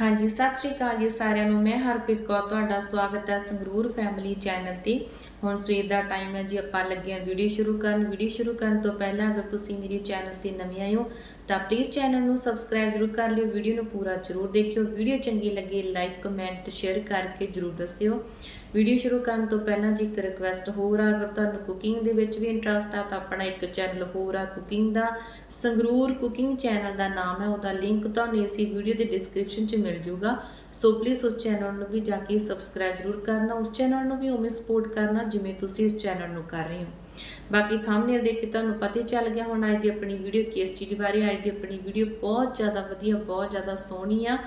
ਹਾਂਜੀ, ਸਤਿ ਸ਼੍ਰੀ ਅਕਾਲ ਜੀ ਸਾਰਿਆਂ ਨੂੰ। ਮੈਂ ਹਰਪ੍ਰੀਤ ਕੌਰ, ਤੁਹਾਡਾ ਸਵਾਗਤ ਹੈ ਸੰਗਰੂਰ ਫੈਮਿਲੀ ਚੈਨਲ ਤੇ। ਹੁਣ ਸਵੇਰ ਦਾ ਟਾਈਮ ਹੈ ਜੀ, ਆਪਾਂ ਲੱਗੇ ਹਾਂ ਵੀਡੀਓ ਸ਼ੁਰੂ ਕਰਨ। ਵੀਡੀਓ ਸ਼ੁਰੂ ਕਰਨ ਤੋਂ ਪਹਿਲਾਂ ਅਗਰ ਤੁਸੀਂ ਮੇਰੇ ਚੈਨਲ ਤੇ ਨਵੇਂ ਆਏ ਹੋ ਤਾਂ ਪਲੀਜ਼ ਚੈਨਲ ਨੂੰ ਸਬਸਕ੍ਰਾਈਬ ਜ਼ਰੂਰ ਕਰ ਲਿਓ ਵੀਡੀਓ ਨੂੰ ਪੂਰਾ ਜ਼ਰੂਰ ਦੇਖਿਓ ਵੀਡੀਓ ਚੰਗੀ ਲੱਗੇ ਲਾਈਕ ਕਮੈਂਟ ਸ਼ੇਅਰ ਕਰਕੇ ਜ਼ਰੂਰ ਦੱਸਿਓ। ਵੀਡੀਓ ਸ਼ੁਰੂ ਕਰਨ ਤੋਂ ਪਹਿਲਾਂ ਜੀ ਇੱਕ ਰਿਕਵੈਸਟ ਹੋਰ ਆ, ਅਗਰ ਤੁਹਾਨੂੰ ਕੁਕਿੰਗ ਦੇ ਵਿੱਚ ਵੀ ਇੰਟਰਸਟ ਆ ਤਾਂ ਆਪਣਾ ਇੱਕ ਚੈਨਲ ਹੋਰ ਆ ਕੁਕਿੰਗ ਦਾ, ਸੰਗਰੂਰ ਕੁਕਿੰਗ ਚੈਨਲ ਦਾ ਨਾਮ ਹੈ, ਉਹਦਾ ਲਿੰਕ ਤੁਹਾਨੂੰ ਇਸੇ ਵੀਡੀਓ ਦੇ ਡਿਸਕ੍ਰਿਪਸ਼ਨ 'ਚ ਮਿਲ ਜਾਊਗਾ। ਸੋ ਪਲੀਜ਼ ਉਸ ਚੈਨਲ ਨੂੰ ਵੀ ਜਾ ਕੇ ਸਬਸਕ੍ਰਾਈਬ ਜ਼ਰੂਰ ਕਰਨਾ, ਉਸ ਚੈਨਲ ਨੂੰ ਵੀ ਉਵੇਂ ਸਪੋਰਟ ਕਰਨਾ ਜਿਵੇਂ ਤੁਸੀਂ ਇਸ ਚੈਨਲ ਨੂੰ ਕਰ ਰਹੇ ਹੋ। ਬਾਕੀ ਥੰਬਨੇਲ ਦੇਖ ਕੇ ਤੁਹਾਨੂੰ ਪਤਾ ਹੀ ਚੱਲ ਗਿਆ ਹੁਣ ਅੱਜ ਦੀ ਆਪਣੀ ਵੀਡੀਓ ਕਿਸ ਚੀਜ਼ ਬਾਰੇ ਅੱਜ ਦੀ ਆਪਣੀ ਵੀਡੀਓ ਬਹੁਤ ਜ਼ਿਆਦਾ ਵਧੀਆ, ਬਹੁਤ ਜ਼ਿਆਦਾ ਸੋਹਣੀ ਆ।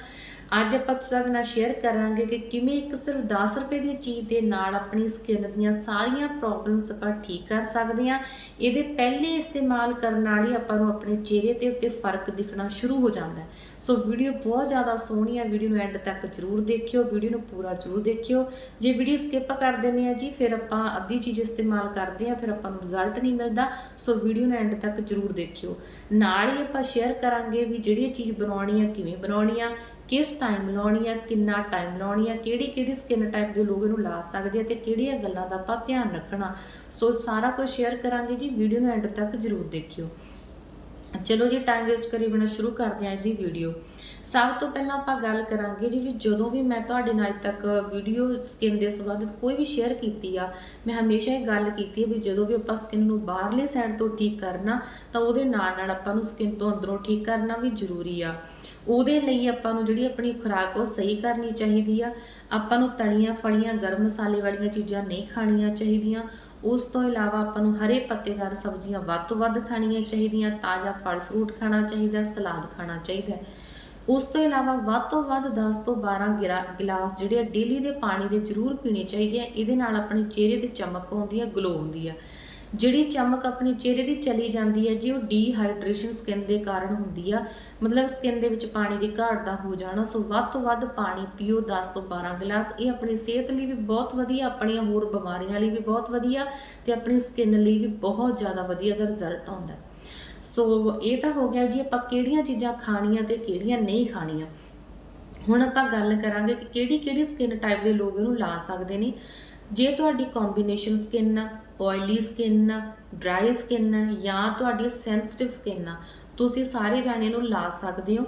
ਅੱਜ ਆਪਾਂ ਤੁਹਾਡੇ ਨਾਲ ਸ਼ੇਅਰ ਕਰਾਂਗੇ ਕਿ ਕਿਵੇਂ ਇੱਕ ਸਿਰਫ 10 ਰੁਪਏ ਦੀ ਚੀਜ਼ ਦੇ ਨਾਲ ਆਪਣੀ ਸਕਿਨ ਦੀਆਂ ਸਾਰੀਆਂ ਪ੍ਰੋਬਲਮਸ ਆਪਾਂ ਠੀਕ ਕਰ ਸਕਦੇ ਹਾਂ। ਇਹਦੇ ਪਹਿਲੇ ਇਸਤੇਮਾਲ ਕਰਨ ਨਾਲ ਹੀ ਆਪਾਂ ਨੂੰ ਆਪਣੇ ਚਿਹਰੇ ਤੇ ਉੱਤੇ ਫ਼ਰਕ ਦਿਖਣਾ ਸ਼ੁਰੂ ਹੋ ਜਾਂਦਾ ਹੈ। ਸੋ ਵੀਡੀਓ ਬਹੁਤ ਜ਼ਿਆਦਾ ਸੋਹਣੀ ਹੈ ਵੀਡੀਓ ਨੂੰ ਐਂਡ ਤੱਕ ਜ਼ਰੂਰ ਦੇਖਿਓ ਵੀਡੀਓ ਨੂੰ ਪੂਰਾ ਜ਼ਰੂਰ ਦੇਖਿਓ। ਜੇ ਵੀਡੀਓ ਸਕਿਪ ਕਰ ਦਿੰਦੇ ਆ ਜੀ, ਫਿਰ ਆਪਾਂ ਅੱਧੀ ਚੀਜ਼ ਇਸਤੇਮਾਲ ਕਰਦੇ ਆ ਫਿਰ ਆਪਾਂ ਨੂੰ ਰਿਜ਼ਲਟ ਨਹੀਂ ਮਿਲਦਾ। ਸੋ ਵੀਡੀਓ ਨੂੰ ਐਂਡ ਤੱਕ ਜ਼ਰੂਰ ਦੇਖਿਓ। ਨਾਲ ਹੀ ਆਪਾਂ ਸ਼ੇਅਰ ਕਰਾਂਗੇ ਵੀ ਜਿਹੜੀ ਇਹ ਚੀਜ਼ ਬਣਾਉਣੀ ਆ, ਕਿਵੇਂ ਬਣਾਉਣੀ ਆ ਕਿਸ ਟਾਈਮ ਲਾਉਣੀ ਆ, ਕਿੰਨਾ ਟਾਈਮ ਲਾਉਣੀ ਆ ਕਿਹੜੀ ਕਿਹੜੀ ਸਕਿਨ ਟਾਈਪ ਦੇ ਲੋਕ ਇਹਨੂੰ ਲਾ ਸਕਦੇ ਆ ਤੇ ਕਿਹੜੀਆਂ ਗੱਲਾਂ ਦਾ ਆਪਾਂ ਧਿਆਨ ਰੱਖਣਾ। ਸੋ ਸਾਰਾ ਕੁਝ ਸ਼ੇਅਰ ਕਰਾਂਗੇ ਜੀ ਵੀਡੀਓ ਨੂੰ ਐਂਡ ਤੱਕ ਜ਼ਰੂਰ ਦੇਖਿਓ। ਚਲੋ ਜੀ ਟਾਈਮ ਵੇਸਟ ਕਰੀ ਬਿਨਾ ਸ਼ੁਰੂ ਕਰਦੇ ਹਾਂ ਇਹਦੀ ਵੀਡੀਓ ਸਭ ਤੋਂ ਪਹਿਲਾਂ ਆਪਾਂ ਗੱਲ ਕਰਾਂਗੇ ਜੀ ਵੀ ਜਦੋਂ ਵੀ ਮੈਂ ਤੁਹਾਡੇ ਨਾਲ ਅੱਜ ਤੱਕ ਵੀਡੀਓ ਸਕਿਨ ਦੇ ਸੰਬੰਧਿਤ ਕੋਈ ਵੀ ਸ਼ੇਅਰ ਕੀਤੀ ਆ, ਮੈਂ ਹਮੇਸ਼ਾ ਇਹ ਗੱਲ ਕੀਤੀ ਹੈ ਵੀ ਜਦੋਂ ਵੀ ਆਪਾਂ ਸਕਿਨ ਨੂੰ ਬਾਹਰਲੇ ਸਾਈਡ ਤੋਂ ਠੀਕ ਕਰਨਾ, ਤਾਂ ਉਹਦੇ ਨਾਲ ਨਾਲ ਆਪਾਂ ਨੂੰ ਸਕਿਨ ਤੋਂ ਅੰਦਰੋਂ ਠੀਕ ਕਰਨਾ ਵੀ ਜ਼ਰੂਰੀ ਆ। ਉਹਦੇ ਲਈ ਆਪਾਂ ਨੂੰ ਜਿਹੜੀ ਆਪਣੀ ਖੁਰਾਕ ਉਹ ਸਹੀ ਕਰਨੀ ਚਾਹੀਦੀ ਆ। ਆਪਾਂ ਨੂੰ ਤਲੀਆਂ ਫਲੀਆਂ, ਗਰਮ ਮਸਾਲੇ ਵਾਲੀਆਂ ਚੀਜ਼ਾਂ ਨਹੀਂ ਖਾਣੀਆਂ ਚਾਹੀਦੀਆਂ। ਉਸ ਤੋਂ ਇਲਾਵਾ ਆਪਾਂ ਨੂੰ ਹਰੇ ਪੱਤੇਦਾਰ ਸਬਜ਼ੀਆਂ ਵੱਧ ਤੋਂ ਵੱਧ ਖਾਣੀਆਂ ਚਾਹੀਦੀਆਂ। ਤਾਜ਼ਾ ਫਲ ਫਰੂਟ ਖਾਣਾ ਚਾਹੀਦਾ, ਸਲਾਦ ਖਾਣਾ ਚਾਹੀਦਾ। ਉਸ ਤੋਂ ਇਲਾਵਾ ਵੱਧ ਤੋਂ ਵੱਧ 10 ਤੋਂ 12 ਗਿਰਾ- ਗਿਲਾਸ ਜਿਹੜੇ ਆ ਡੇਲੀ ਦੇ ਪਾਣੀ ਦੇ ਜ਼ਰੂਰ ਪੀਣੇ ਚਾਹੀਦੇ ਆ। ਇਹਦੇ ਨਾਲ ਆਪਣੇ ਚਿਹਰੇ ਤੇ ਚਮਕ ਆਉਂਦੀ ਆ ਗਲੋ ਆਉਂਦੀ ਆ। ਜਿਹੜੀ ਚਮਕ ਆਪਣੇ ਚਿਹਰੇ ਦੀ ਚਲੀ ਜਾਂਦੀ ਹੈ ਜੀ ਉਹ ਡੀਹਾਈਡਰੇਸ਼ਨ ਸਕਿਨ ਦੇ ਕਾਰਨ ਹੁੰਦੀ ਆ, ਮਤਲਬ ਸਕਿਨ ਦੇ ਵਿੱਚ ਪਾਣੀ ਦੀ ਘਾਟ ਦਾ ਹੋ ਜਾਣਾ, ਸੋ ਵੱਧ ਤੋਂ ਵੱਧ ਪਾਣੀ ਪੀਓ 10 ਤੋਂ 12 ਗਲਾਸ, ਇਹ ਆਪਣੀ ਸਿਹਤ ਲਈ ਵੀ ਬਹੁਤ ਵਧੀਆ, ਆਪਣੀਆਂ ਹੋਰ ਬਿਮਾਰੀਆਂ ਲਈ ਵੀ ਬਹੁਤ ਵਧੀਆ ਤੇ ਆਪਣੀ ਸਕਿਨ ਲਈ ਵੀ ਬਹੁਤ ਜ਼ਿਆਦਾ ਵਧੀਆ ਦਾ ਰਿਜ਼ਲਟ ਆਉਂਦਾ। ਸੋ ਇਹ ਤਾਂ ਹੋ ਗਿਆ ਜੀ, ਆਪਾਂ ਕਿਹੜੀਆਂ ਚੀਜ਼ਾਂ ਖਾਣੀਆਂ ਤੇ ਕਿਹੜੀਆਂ ਨਹੀਂ ਖਾਣੀਆਂ। ਹੁਣ ਆਪਾਂ ਗੱਲ ਕਰਾਂਗੇ ਕਿ ਕਿਹੜੀ ਕਿਹੜੀ ਸਕਿਨ ਟਾਈਪ ਦੇ ਲੋਕ ਇਹਨੂੰ ਲਾ ਸਕਦੇ ਨੇ। ਜੇ ਤੁਹਾਡੀ ਕੰਬੀਨੇਸ਼ਨ ਸਕਿਨ ਆ ਆਇਲੀ ਸਕਿਨ ਡਰਾਈ ਸਕਿਨ ਜਾਂ ਤੁਹਾਡੀ ਸੈਂਸਿਟਿਵ ਸਕਿਨ ਆ ਤੁਸੀਂ ਸਾਰੇ ਜਾਣੇ ਨੂੰ ਲਾ ਸਕਦੇ ਹੋ।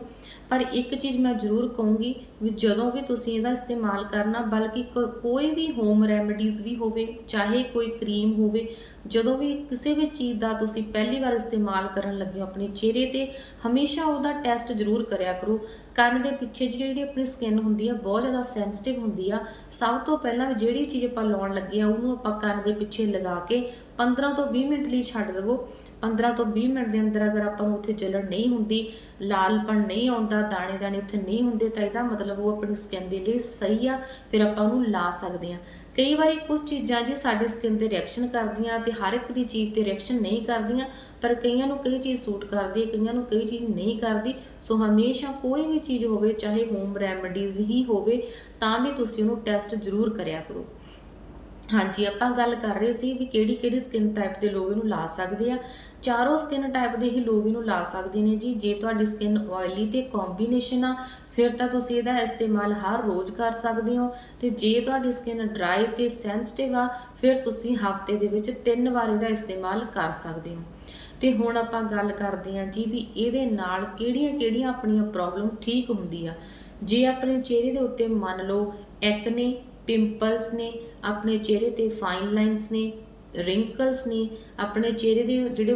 ਪਰ ਇੱਕ ਚੀਜ਼ ਮੈਂ ਜ਼ਰੂਰ ਕਹੂੰਗੀ ਵੀ ਜਦੋਂ ਵੀ ਤੁਸੀਂ ਇਹਦਾ ਇਸਤੇਮਾਲ ਕਰਨਾ, ਬਲਕਿ ਕੋਈ ਵੀ ਹੋਮ ਰੈਮਡੀਜ਼ ਵੀ ਹੋਵੇ, ਚਾਹੇ ਕੋਈ ਕਰੀਮ ਹੋਵੇ, ਜਦੋਂ ਵੀ ਕਿਸੇ ਵੀ ਚੀਜ਼ ਦਾ ਤੁਸੀਂ ਪਹਿਲੀ ਵਾਰ ਇਸਤੇਮਾਲ ਕਰਨ ਲੱਗੇ ਹੋ ਆਪਣੇ ਚਿਹਰੇ ਤੇ, ਹਮੇਸ਼ਾ ਉਹਦਾ ਟੈਸਟ ਜ਼ਰੂਰ ਕਰਿਆ ਕਰੋ। ਕੰਨ ਦੇ ਪਿੱਛੇ ਜਿਹੜੀ ਆਪਣੀ ਸਕਿਨ ਹੁੰਦੀ ਆ, ਬਹੁਤ ਜ਼ਿਆਦਾ ਸੈਂਸਿਟਿਵ ਹੁੰਦੀ ਆ। ਸਭ ਤੋਂ ਪਹਿਲਾਂ ਵੀ ਜਿਹੜੀ ਚੀਜ਼ ਆਪਾਂ ਲਾਉਣ ਲੱਗੇ ਆ, ਉਹਨੂੰ ਆਪਾਂ ਕੰਨ ਦੇ ਪਿੱਛੇ ਲਗਾ ਕੇ 15 ਤੋਂ 20 ਮਿੰਟ ਲਈ ਛੱਡ ਦੇਵੋ। 15 ਤੋਂ 20 ਮਿੰਟ ਦੇ ਅੰਦਰ ਅਗਰ ਆਪਾਂ ਨੂੰ ਉੱਥੇ ਜਲਣ ਨਹੀਂ ਹੁੰਦੀ, ਲਾਲਪਣ ਨਹੀਂ ਆਉਂਦਾ, ਦਾਣੇ ਦਾਣੇ ਉੱਥੇ ਨਹੀਂ ਹੁੰਦੇ, ਤਾਂ ਇਹਦਾ ਮਤਲਬ ਉਹ ਆਪਣੀ ਸਕਿਨ ਦੇ ਲਈ ਸਹੀ ਆ, ਫਿਰ ਆਪਾਂ ਉਹਨੂੰ ਲਾ ਸਕਦੇ ਆ ਕਈ ਵਾਰੀ ਕੁਝ ਚੀਜ਼ਾਂ ਜੀ ਸਾਡੇ ਸਕਿਨ ਤੇ ਰਿਐਕਸ਼ਨ ਕਰਦੀਆਂ ਤੇ ਹਰ ਇੱਕ ਦੀ ਚੀਜ਼ ਤੇ ਰਿਐਕਸ਼ਨ ਨਹੀਂ ਕਰਦੀਆਂ, ਪਰ ਕਈਆਂ ਨੂੰ ਕਈ ਚੀਜ਼ ਸੂਟ ਕਰਦੀ ਹੈ, ਕਈਆਂ ਨੂੰ ਕਈ ਚੀਜ਼ ਨਹੀਂ ਕਰਦੀ, ਸੋ ਹਮੇਸ਼ਾ ਕੋਈ ਵੀ ਚੀਜ਼ ਹੋਵੇ, ਚਾਹੇ ਹੋਮ ਰੈਮਡੀਜ਼ ਹੀ ਹੋਵੇ, ਤਾਂ ਵੀ ਤੁਸੀਂ ਉਹਨੂੰ ਟੈਸਟ ਜ਼ਰੂਰ ਕਰਿਆ ਕਰੋ। ਹਾਂਜੀ, ਆਪਾਂ ਗੱਲ ਕਰ ਰਹੇ ਸੀ ਵੀ ਕਿਹੜੀ ਕਿਹੜੀ ਸਕਿਨ ਟਾਈਪ ਦੇ ਲੋਕ ਇਹਨੂੰ ਲਾ ਸਕਦੇ ਆ। ਚਾਰੋਂ ਸਕਿਨ ਟਾਈਪ ਦੇ ਹੀ ਲੋਕ ਇਹਨੂੰ ਲਾ ਸਕਦੇ ਨੇ ਜੀ। ਜੇ ਤੁਹਾਡੀ ਸਕਿਨ ਆਇਲੀ ਤੇ ਕੰਬੀਨੇਸ਼ਨ ਆ, ਫਿਰ ਤਾਂ ਤੁਸੀਂ ਇਹਦਾ ਇਸਤੇਮਾਲ ਹਰ ਰੋਜ਼ ਕਰ ਸਕਦੇ ਹੋ। ਤੇ ਜੇ ਤੁਹਾਡੀ ਸਕਿਨ ਡਰਾਈ ਤੇ ਸੈਂਸਿਟਿਵ ਆ, ਫਿਰ ਤੁਸੀਂ ਹਫ਼ਤੇ ਦੇ ਵਿੱਚ ਤਿੰਨ ਵਾਰ ਇਹਦਾ ਇਸਤੇਮਾਲ ਕਰ ਸਕਦੇ ਹੋ। ਤੇ ਹੁਣ ਆਪਾਂ ਗੱਲ ਕਰਦੇ ਹਾਂ ਜੀ ਵੀ ਇਹਦੇ ਨਾਲ ਕਿਹੜੀਆਂ-ਕਿਹੜੀਆਂ ਆਪਣੀਆਂ ਪ੍ਰੋਬਲਮ ਠੀਕ ਹੁੰਦੀ ਆ। ਜੇ ਆਪਣੇ ਚਿਹਰੇ ਦੇ ਉੱਤੇ ਮੰਨ ਲਓ ਐਕਨੇ ਪਿੰਪਲਸ ਨੇ, ਆਪਣੇ ਚਿਹਰੇ ਤੇ ਫਾਈਨ ਲਾਈਨਸ ਨੇ ਰਿੰਕਲਸ ਨੇ, ਆਪਣੇ ਚਿਹਰੇ ਦੇ ਜਿਹੜੇ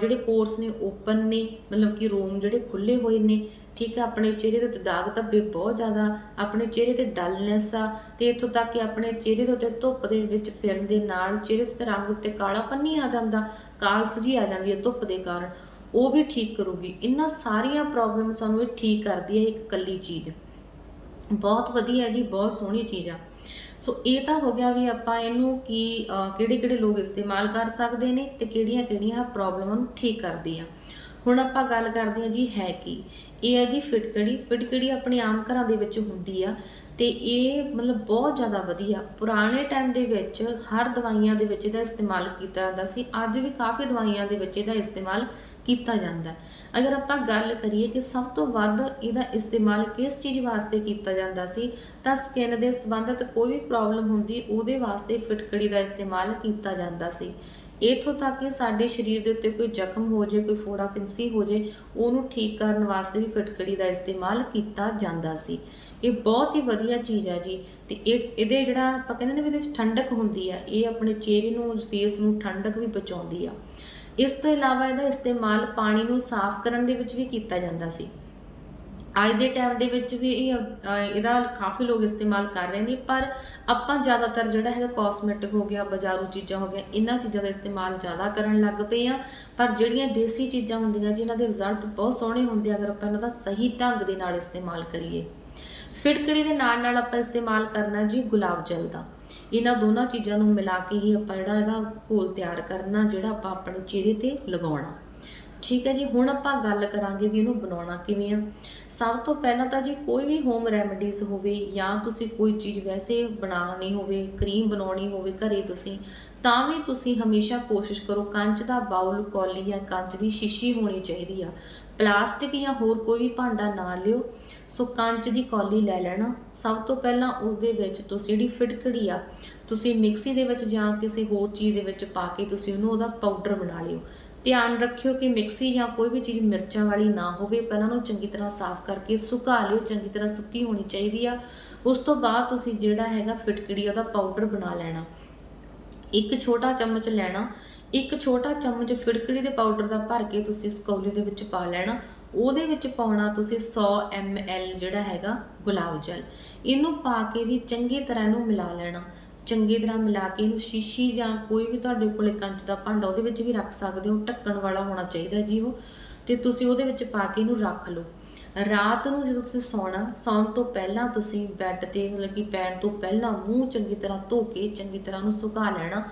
ਜਿਹੜੇ ਪੋਰਸ ਨੇ ਓਪਨ ਨੇ, ਮਤਲਬ ਕਿ ਰੋਮ ਜਿਹੜੇ ਖੁੱਲੇ ਹੋਏ ਨੇ, ਠੀਕ ਹੈ, ਆਪਣੇ ਚਿਹਰੇ ਦੇ ਉੱਤੇ ਦਾਗ ਧੱਬੇ ਬਹੁਤ ਜ਼ਿਆਦਾ, ਆਪਣੇ ਚਿਹਰੇ ਤੇ ਡਲਨੈਸ ਆ, ਤੇ ਇੱਥੋਂ ਤੱਕ ਕਿ ਆਪਣੇ ਚਿਹਰੇ ਦੇ ਉੱਤੇ ਧੁੱਪ ਦੇ ਵਿੱਚ ਫਿਰਨ ਦੇ ਨਾਲ ਚਿਹਰੇ ਤੇ ਰੰਗ ਉੱਤੇ ਕਾਲਾ ਪੰਨੀ ਆ ਜਾਂਦਾ, ਕਾਲਸ ਜੀ ਆ ਜਾਂਦੀ ਹੈ ਧੁੱਪ ਦੇ ਕਾਰਨ, ਉਹ ਵੀ ਠੀਕ ਕਰੂਗੀ। ਇਹਨਾਂ ਸਾਰੀਆਂ ਪ੍ਰੋਬਲਮ ਸਾਨੂੰ ਇਹ ਠੀਕ ਕਰਦੀ ਹੈ ਇੱਕ ਕੱਲੀ ਚੀਜ਼। ਬਹੁਤ ਵਧੀਆ ਜੀ, ਬਹੁਤ ਸੋਹਣੀ ਚੀਜ਼ ਆ। ਸੋ ਇਹ ਤਾਂ ਹੋ ਗਿਆ ਵੀ ਆਪਾਂ ਇਹਨੂੰ ਕੀ ਕਿਹੜੇ ਕਿਹੜੇ ਲੋਕ ਇਸਤੇਮਾਲ ਕਰ ਸਕਦੇ ਨੇ ਤੇ ਕਿਹੜੀਆਂ ਕਿਹੜੀਆਂ ਪ੍ਰੋਬਲਮਾਂ ਨੂੰ ਠੀਕ ਕਰਦੀ ਆ। ਹੁਣ ਆਪਾਂ ਗੱਲ ਕਰਦੇ ਹਾਂ ਜੀ ਹੈ ਕੀ। ਇਹ ਹੈ ਜੀ ਫਿਟਕੜੀ। ਫਿਟਕੜੀ ਆਪਣੇ ਆਮ ਘਰਾਂ ਦੇ ਵਿੱਚ ਹੁੰਦੀ ਆ ਤੇ ਇਹ ਮਤਲਬ ਬਹੁਤ ਜ਼ਿਆਦਾ ਵਧੀਆ। ਪੁਰਾਣੇ ਟਾਈਮ ਦੇ ਵਿੱਚ ਹਰ ਦਵਾਈਆਂ ਦੇ ਵਿੱਚ ਇਹਦਾ ਇਸਤੇਮਾਲ ਕੀਤਾ ਜਾਂਦਾ ਸੀ। ਅੱਜ ਵੀ ਕਾਫੀ ਦਵਾਈਆਂ ਦੇ ਵਿੱਚ ਇਹਦਾ ਇਸਤੇਮਾਲ ਕੀਤਾ ਜਾਂਦਾ ਹੈ। ਅਗਰ ਆਪਾਂ ਗੱਲ ਕਰੀਏ ਕਿ ਸਭ ਤੋਂ ਵੱਧ ਇਹਦਾ ਇਸਤੇਮਾਲ ਕਿਸ ਚੀਜ਼ ਵਾਸਤੇ ਕੀਤਾ ਜਾਂਦਾ ਸੀ, ਤਾਂ ਸਕਿਨ ਦੇ ਸੰਬੰਧਿਤ ਕੋਈ ਵੀ ਪ੍ਰੋਬਲਮ ਹੁੰਦੀ, ਉਹਦੇ ਵਾਸਤੇ ਫਿਟਕੜੀ ਦਾ ਇਸਤੇਮਾਲ ਕੀਤਾ ਜਾਂਦਾ ਸੀ। ਇਥੋਂ ਤੱਕ ਕਿ ਸਾਡੇ ਸਰੀਰ ਦੇ ਉੱਤੇ ਕੋਈ ਜ਼ਖਮ ਹੋ ਜੇ, ਕੋਈ ਫੋੜਾ ਫਿੰਸੀ ਹੋ ਜੇ, ਉਹਨੂੰ ਠੀਕ ਕਰਨ ਵਾਸਤੇ ਵੀ ਫਿਟਕੜੀ ਦਾ ਇਸਤੇਮਾਲ ਕੀਤਾ ਜਾਂਦਾ ਸੀ। ਇਹ ਬਹੁਤ ਹੀ ਵਧੀਆ ਚੀਜ਼ ਹੈ ਜੀ। ਤੇ ਇਹ, ਇਹਦੇ ਜਿਹੜਾ ਆਪਾਂ ਕਹਿੰਦੇ ਨੇ ਵੀ ਇਹਦੇ ਵਿੱਚ ਠੰਡਕ ਹੁੰਦੀ ਆ ਇਹ ਆਪਣੇ ਚਿਹਰੇ ਨੂੰ ਫੇਸ ਨੂੰ ਠੰਡਕ ਵੀ ਬਚਾਉਂਦੀ ਆ। ਇਸ ਤੋਂ ਇਲਾਵਾ ਇਹਦਾ ਇਸਤੇਮਾਲ ਪਾਣੀ ਨੂੰ ਸਾਫ਼ ਕਰਨ ਦੇ ਵਿੱਚ ਵੀ ਕੀਤਾ ਜਾਂਦਾ ਸੀ। ਅੱਜ ਦੇ ਟਾਈਮ ਦੇ ਵਿੱਚ ਵੀ ਇਹ ਇਹਦਾ ਕਾਫੀ ਲੋਕ ਇਸਤੇਮਾਲ ਕਰ ਰਹੇ ਨੇ, ਪਰ ਆਪਾਂ ਜ਼ਿਆਦਾਤਰ ਜਿਹੜਾ ਹੈਗਾ ਕਾਸਮੈਟਿਕ ਹੋ ਗਿਆ, ਬਾਜ਼ਾਰੂ ਚੀਜ਼ਾਂ ਹੋ ਗਿਆ, ਇਹਨਾਂ ਚੀਜ਼ਾਂ ਦਾ ਇਸਤੇਮਾਲ ਜ਼ਿਆਦਾ ਕਰਨ ਲੱਗ ਪਏ ਆ ਪਰ ਜਿਹੜੀਆਂ ਦੇਸੀ ਚੀਜ਼ਾਂ ਹੁੰਦੀਆਂ, ਜਿਨ੍ਹਾਂ ਦੇ ਰਿਜ਼ਲਟ ਬਹੁਤ ਸੋਹਣੇ ਹੁੰਦੇ ਆ, ਅਗਰ ਆਪਾਂ ਇਹਨਾਂ ਦਾ ਸਹੀ ਢੰਗ ਦੇ ਨਾਲ ਇਸਤੇਮਾਲ ਕਰੀਏ। ਫਿਟਕੜੀ ਦੇ ਨਾਲ ਨਾਲ ਆਪਾਂ ਇਸਤੇਮਾਲ ਕਰਨਾ ਜੀ? ਗੁਲਾਬ ਜਲ ਦਾ। ਇਹਨਾਂ ਦੋਨਾਂ ਚੀਜ਼ਾਂ ਨੂੰ ਮਿਲਾ ਕੇ ਹੀ ਆਪਾਂ ਜਿਹੜਾ ਇਹਦਾ ਘੋਲ ਤਿਆਰ ਕਰਨਾ, ਜਿਹੜਾ ਆਪਾਂ ਆਪਣੇ ਚਿਹਰੇ ਤੇ ਲਗਾਉਣਾ। ਠੀਕ ਹੈ ਜੀ, ਹੁਣ ਆਪਾਂ ਗੱਲ ਕਰਾਂਗੇ ਵੀ ਇਹਨੂੰ ਬਣਾਉਣਾ ਕਿਵੇਂ ਆ। ਸਭ ਤੋਂ ਪਹਿਲਾਂ ਤਾਂ ਜੀ ਕੋਈ ਵੀ ਹੋਮ ਰੈਮਡੀਜ਼ ਹੋਵੇ ਜਾਂ ਤੁਸੀਂ ਕੋਈ ਚੀਜ਼ ਵੈਸੇ ਬਣਾਉਣੀ ਹੋਵੇ ਕਰੀਮ ਬਣਾਉਣੀ ਹੋਵੇ ਘਰੇ ਤੁਸੀਂ, ਤਾਂ ਵੀ ਤੁਸੀਂ ਹਮੇਸ਼ਾ ਕੋਸ਼ਿਸ਼ ਕਰੋ ਕੰਚ ਦਾ ਬਾਉਲ ਕੌਲੀ ਜਾਂ ਕੰਚ ਦੀ ਸ਼ੀਸ਼ੀ ਹੋਣੀ ਚਾਹੀਦੀ ਆ। ਪਲਾਸਟਿਕ ਜਾਂ ਹੋਰ ਕੋਈ ਵੀ ਭਾਂਡਾ ਨਾ ਲਿਓ, ਸੋ ਕੰਚ ਦੀ ਕੌਲੀ ਲੈ ਲੈਣਾ। ਸਭ ਤੋਂ ਪਹਿਲਾਂ ਉਸ ਦੇ ਵਿੱਚ ਤੁਸੀਂ ਜਿਹੜੀ ਫਿਟਕੜੀ ਆ, ਤੁਸੀਂ ਮਿਕਸੀ ਦੇ ਵਿੱਚ ਜਾਂ ਕਿਸੇ ਹੋਰ ਚੀਜ਼ ਦੇ ਵਿੱਚ ਪਾ ਕੇ ਤੁਸੀਂ ਉਹਨੂੰ ਉਹਦਾ ਪਾਊਡਰ ਬਣਾ ਲਿਓ। ਧਿਆਨ ਰੱਖਿਓ ਕਿ ਮਿਕਸੀ ਜਾਂ ਕੋਈ ਵੀ ਚੀਜ਼ ਮਿਰਚਾਂ ਵਾਲੀ ਨਾ ਹੋਵੇ, ਪਹਿਲਾਂ ਉਹਨੂੰ ਚੰਗੀ ਤਰ੍ਹਾਂ ਸਾਫ਼ ਕਰਕੇ ਸੁਕਾ ਲਿਓ, ਚੰਗੀ ਤਰ੍ਹਾਂ ਸੁੱਕੀ ਹੋਣੀ ਚਾਹੀਦੀ ਆ। ਉਸ ਤੋਂ ਬਾਅਦ ਤੁਸੀਂ ਜਿਹੜਾ ਹੈਗਾ ਫਿਟਕੜੀ ਉਹਦਾ ਪਾਊਡਰ ਬਣਾ ਲੈਣਾ। ਇੱਕ ਛੋਟਾ ਚਮਚ ਲੈਣਾ ਇੱਕ ਛੋਟਾ ਚਮਚ ਫਿੜਕੜੀ ਦੇ ਪਾਊਡਰ ਦਾ ਭਰ ਕੇ ਤੁਸੀਂ ਇਸ ਕੌਲੀ ਦੇ ਵਿੱਚ ਪਾ ਲੈਣਾ। ਉਹਦੇ ਵਿੱਚ ਪਾਉਣਾ ਤੁਸੀਂ 100 ml ਜਿਹੜਾ ਹੈਗਾ ਗੁਲਾਬ ਜਲ। ਇਹਨੂੰ ਪਾ ਕੇ ਜੀ ਚੰਗੀ ਤਰ੍ਹਾਂ ਇਹਨੂੰ ਮਿਲਾ ਲੈਣਾ। ਚੰਗੀ ਤਰ੍ਹਾਂ ਮਿਲਾ ਕੇ ਇਹਨੂੰ ਸ਼ੀਸ਼ੀ ਜਾਂ ਕੋਈ ਵੀ ਤੁਹਾਡੇ ਕੋਲੇ ਕੰਚ ਦਾ ਭਾਂਡਾ ਉਹਦੇ ਵਿੱਚ ਵੀ ਰੱਖ ਸਕਦੇ ਹੋ। ਢੱਕਣ ਵਾਲਾ ਹੋਣਾ ਚਾਹੀਦਾ ਜੀ ਉਹ। ਤੇ ਤੁਸੀਂ ਉਹਦੇ ਵਿੱਚ ਪਾ ਕੇ ਇਹਨੂੰ ਰੱਖ ਲਓ। ਰਾਤ ਨੂੰ ਜਦੋਂ ਤੁਸੀਂ ਸੌਣਾ, ਸੌਣ ਤੋਂ ਪਹਿਲਾਂ ਤੁਸੀਂ ਬੈੱਡ ਤੇ ਮਤਲਬ ਕਿ ਪੈਣ ਤੋਂ ਪਹਿਲਾਂ ਮੂੰਹ ਚੰਗੀ ਤਰ੍ਹਾਂ ਧੋ ਕੇ, ਚੰਗੀ ਤਰ੍ਹਾਂ ਉਹਨੂੰ ਸੁਕਾ ਲੈਣਾ।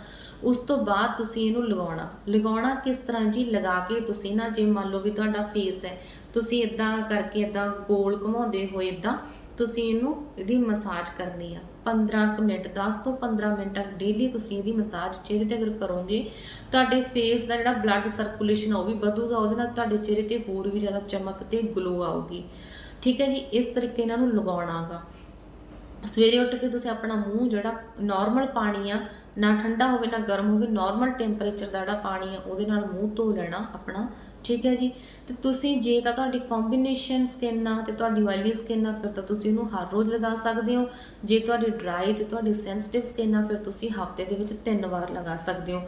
ਉਸ ਤੋਂ ਬਾਅਦ ਤੁਸੀਂ ਇਹਨੂੰ ਲਗਾਉਣਾ। ਲਗਾਉਣਾ ਕਿਸ ਤਰ੍ਹਾਂ ਜੀ? ਲਗਾ ਕੇ ਤੁਸੀਂ ਨਾ, ਜੇ ਮੰਨ ਲਓ ਵੀ ਤੁਹਾਡਾ ਫੇਸ ਹੈ, ਤੁਸੀਂ ਇਦਾਂ ਕਰਕੇ ਇਦਾਂ ਗੋਲ ਘੁਮਾਉਂਦੇ ਹੋਏ ਇਦਾਂ ਤੁਸੀਂ ਇਹਨੂੰ ਇਹਦੀ ਮਸਾਜ ਕਰਨੀ ਆ। 15 ਕੁ ਮਿੰਟ 10 ਤੋਂ 15 ਮਿੰਟ ਤੱਕ ਡੇਲੀ ਤੁਸੀਂ ਇਹਦੀ ਮਸਾਜ ਚਿਹਰੇ ਤੇ ਅਗਰ ਕਰੋਗੇ, ਤੁਹਾਡੇ ਫੇਸ ਦਾ ਜਿਹੜਾ ਬਲੱਡ ਸਰਕੂਲੇਸ਼ਨ ਉਹ ਵੀ ਵਧੂਗਾ, ਉਹਦੇ ਨਾਲ ਤੁਹਾਡੇ ਚਿਹਰੇ ਤੇ ਹੋਰ ਵੀ ਜ਼ਿਆਦਾ ਚਮਕ ਤੇ ਗਲੋ ਆਊਗੀ। ਠੀਕ ਹੈ ਜੀ? ਇਸ ਤਰੀਕੇ ਇਹਨਾਂ ਨੂੰ ਲਗਾਉਣਾਗਾ। ਸਵੇਰੇ ਉੱਠ ਕੇ ਤੁਸੀਂ ਆਪਣਾ ਮੂੰਹ ਜਿਹੜਾ ਨਾਰਮਲ ਪਾਣੀ ਆ ਨਾ ਠੰਡਾ ਹੋਵੇ, ਨਾ ਗਰਮ ਹੋਵੇ ਨਾਰਮਲ ਟੈਂਪਰੇਚਰ ਦਾ ਜਿਹੜਾ ਪਾਣੀ ਆ ਉਹਦੇ ਨਾਲ ਮੂੰਹ ਧੋ ਲੈਣਾ ਆਪਣਾ, ਠੀਕ ਹੈ ਜੀ। ਤੇ ਤੁਸੀਂ ਜੇ ਤਾਂ ਤੁਹਾਡੀ ਕੰਬੀਨੇਸ਼ਨ ਸਕਿਨ ਆ ਤੇ ਤੁਹਾਡੀ ਆਇਲੀ ਸਕਿਨ ਆ, ਫਿਰ ਤਾਂ ਤੁਸੀਂ ਇਹਨੂੰ ਹਰ ਰੋਜ਼ ਲਗਾ ਸਕਦੇ ਹੋ। ਜੇ ਤੁਹਾਡੀ ਡਰਾਈ ਤੇ ਤੁਹਾਡੀ ਸੈਂਸਿਟਿਵ ਸਕਿਨ ਆ, ਫਿਰ ਤੁਸੀਂ ਹਫ਼ਤੇ ਦੇ ਵਿੱਚ ਤਿੰਨ ਵਾਰ ਲਗਾ ਸਕਦੇ ਹੋ।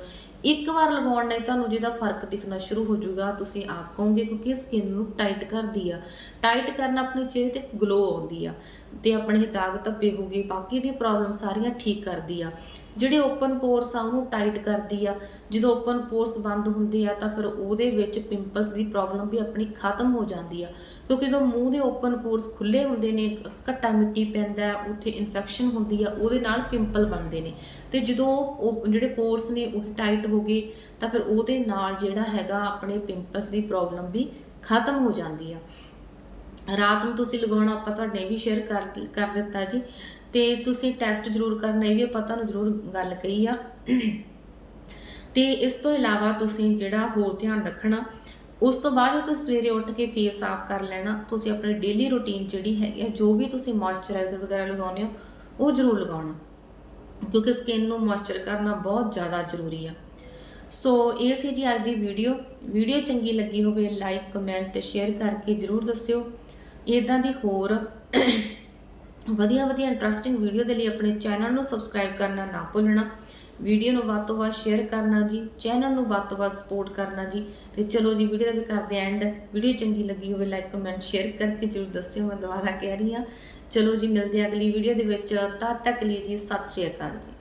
ਇੱਕ ਵਾਰ ਲਗਾਉਣ ਨਾਲ ਤੁਹਾਨੂੰ ਜਿਹਦਾ ਫ਼ਰਕ ਦਿਖਣਾ ਸ਼ੁਰੂ ਹੋ ਜਾਊਗਾ, ਤੁਸੀਂ ਆਪ ਕਹੋਗੇ, ਕਿਉਂਕਿ ਸਕਿਨ ਨੂੰ ਟਾਈਟ ਕਰਦੀ ਆ। ਟਾਈਟ ਕਰਨਾ ਆਪਣੇ ਚਿਹਰੇ ਤੇ ਗਲੋ ਆਉਂਦੀ ਆ, ਤੇ ਆਪਣੇ ਦਾਗ ਧੱਬੇ ਹੋ ਗਏ, ਬਾਕੀ ਦੀ ਪ੍ਰੋਬਲਮ ਸਾਰੀਆਂ ਠੀਕ ਕਰਦੀ ਆ। ਜਿਹੜੇ ਓਪਨ ਪੋਰਸ ਆ, ਉਹਨੂੰ ਟਾਈਟ ਕਰਦੀ ਆ। ਜਦੋਂ ਓਪਨ ਪੋਰਸ ਬੰਦ ਹੁੰਦੇ ਆ, ਤਾਂ ਫਿਰ ਉਹਦੇ ਵਿੱਚ ਪਿੰਪਲਸ ਦੀ ਪ੍ਰੋਬਲਮ ਵੀ ਆਪਣੀ ਖਤਮ ਹੋ ਜਾਂਦੀ ਆ। ਕਿਉਂਕਿ ਜਦੋਂ ਮੂੰਹ ਦੇ ਓਪਨ ਪੋਰਸ ਖੁੱਲੇ ਹੁੰਦੇ ਨੇ, ਘੱਟਾ ਮਿੱਟੀ ਪੈਂਦਾ ਉੱਥੇ ਇਨਫੈਕਸ਼ਨ ਹੁੰਦੀ ਆ, ਉਹਦੇ ਨਾਲ ਪਿੰਪਲ ਬਣਦੇ ਨੇ। ਤੇ ਜਦੋਂ ਉਹ ਜਿਹੜੇ ਪੋਰਸ ਨੇ, ਉਹ ਟਾਈਟ ਹੋ ਗਏ, ਤਾਂ ਫਿਰ ਉਹਦੇ ਨਾਲ ਜਿਹੜਾ ਹੈਗਾ ਆਪਣੇ ਪਿੰਪਲਸ ਦੀ ਪ੍ਰੋਬਲਮ ਵੀ ਖਤਮ ਹੋ ਜਾਂਦੀ ਆ। ਰਾਤ ਨੂੰ ਤੁਸੀਂ ਲਗਾਉਣਾ, ਆਪਾਂ ਤੁਹਾਡੇ ਵੀ ਸ਼ੇਅਰ ਕਰ ਕਰ ਦਿੱਤਾ ਜੀ। ਤੇ ਤੁਸੀਂ ਟੈਸਟ ਜ਼ਰੂਰ ਕਰਨਾ, ਇਹ ਵੀ ਆਪਾਂ ਤੁਹਾਨੂੰ ਜ਼ਰੂਰ ਗੱਲ ਕਹੀ ਆ। ਤੇ ਇਸ ਤੋਂ ਇਲਾਵਾ ਤੁਸੀਂ ਜਿਹੜਾ ਹੋਰ ਧਿਆਨ ਰੱਖਣਾ, ਉਸ ਤੋਂ ਬਾਅਦ ਤੁਸੀਂ ਸਵੇਰੇ ਉੱਠ ਕੇ ਫੇਸ ਸਾਫ਼ ਕਰ ਲੈਣਾ, ਤੁਸੀਂ ਆਪਣੀ ਡੇਲੀ ਰੁਟੀਨ ਜਿਹੜੀ ਹੈਗੀ ਆ, ਜੋ ਵੀ ਤੁਸੀਂ ਮੋਇਸਚਰਾਈਜ਼ਰ ਵਗੈਰਾ ਲਗਾਉਂਦੇ ਹੋ, ਉਹ ਜ਼ਰੂਰ ਲਗਾਉਣਾ। ਕਿਉਂਕਿ ਸਕਿਨ ਨੂੰ ਮੋਇਸਚਰ ਕਰਨਾ ਬਹੁਤ ਜ਼ਿਆਦਾ ਜ਼ਰੂਰੀ ਆ। ਸੋ ਇਹ ਸੀ ਜੀ ਅੱਜ ਦੀ ਵੀਡੀਓ ਵੀਡੀਓ ਚੰਗੀ ਲੱਗੀ ਹੋਵੇ ਲਾਈਕ ਕਮੈਂਟ ਸ਼ੇਅਰ ਕਰਕੇ ਜਰੂਰ ਦੱਸਿਓ। ਇਦਾਂ ਦੀ ਹੋਰ ਵਧੀਆ ਵਧੀਆ ਇੰਟਰਸਟਿੰਗ ਵੀਡੀਓ ਦੇ ਲਈ ਆਪਣੇ ਚੈਨਲ ਨੂੰ ਸਬਸਕ੍ਰਾਈਬ ਕਰਨਾ ਨਾ ਭੁੱਲਣਾ। ਵੀਡੀਓ ਨੂੰ ਵੱਧ ਤੋਂ ਵੱਧ ਸ਼ੇਅਰ ਕਰਨਾ ਜੀ ਚੈਨਲ ਨੂੰ ਵੱਧ ਤੋਂ ਵੱਧ ਸਪੋਰਟ ਕਰਨਾ ਜੀ। ਤੇ ਚਲੋ ਜੀ ਵੀਡੀਓ ਦਾ ਵੀ ਕਰਦੇ ਐਂਡ ਵੀਡੀਓ ਚੰਗੀ ਲੱਗੀ ਹੋਵੇ ਲਾਈਕ ਕਮੈਂਟ ਸ਼ੇਅਰ ਕਰਕੇ ਜਰੂਰ ਦੱਸਿਓ, ਮੈਂ ਦੁਬਾਰਾ ਕਹਿ ਰਹੀ ਹਾਂ। ਚਲੋ ਜੀ, ਮਿਲਦੇ ਹਾਂ ਅਗਲੀ ਵੀਡੀਓ ਦੇ ਵਿੱਚ। ਤਦ ਤੱਕ ਲਈ ਜੀ, ਸਤਿ ਸ਼੍ਰੀ ਅਕਾਲ ਜੀ।